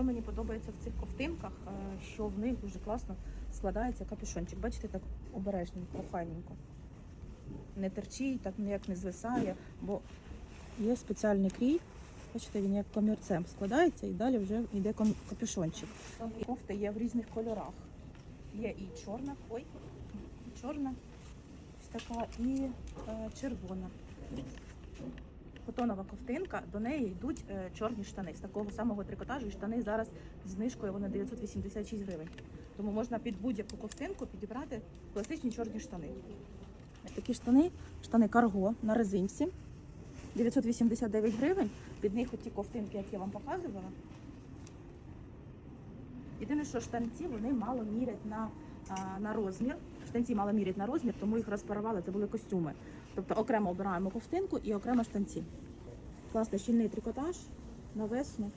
що мені подобається в цих ковтинках, е, що в них дуже класно складається капюшончик. Бачите, так обережненько, охайненько. Не терчить, так ніяк не звисає, бо є спеціальний крій. Бачите, він як комірцем складається і далі вже йде капюшончик. Кофти є в різних кольорах. Є і чорна, ой, чорна, ось така, і е, червона. Котонова ковтинка, до неї йдуть е, чорні штани з такого самого трикотажу. І штани зараз з знижкою вони 986 гривень. Тому можна під будь-яку ковтинку підібрати класичні чорні штани. Такі штани, штани карго на резинці. 989 гривень. Під них оті ковтинки, як я вам показувала. Єдине, що штанці вони мало мірять на, на розмір. Штанці мало мірять на розмір, тому їх розпарували. Це були костюми. Тобто окремо обираємо ковтинку і окремо штанці. Класний щільний трикотаж на весну.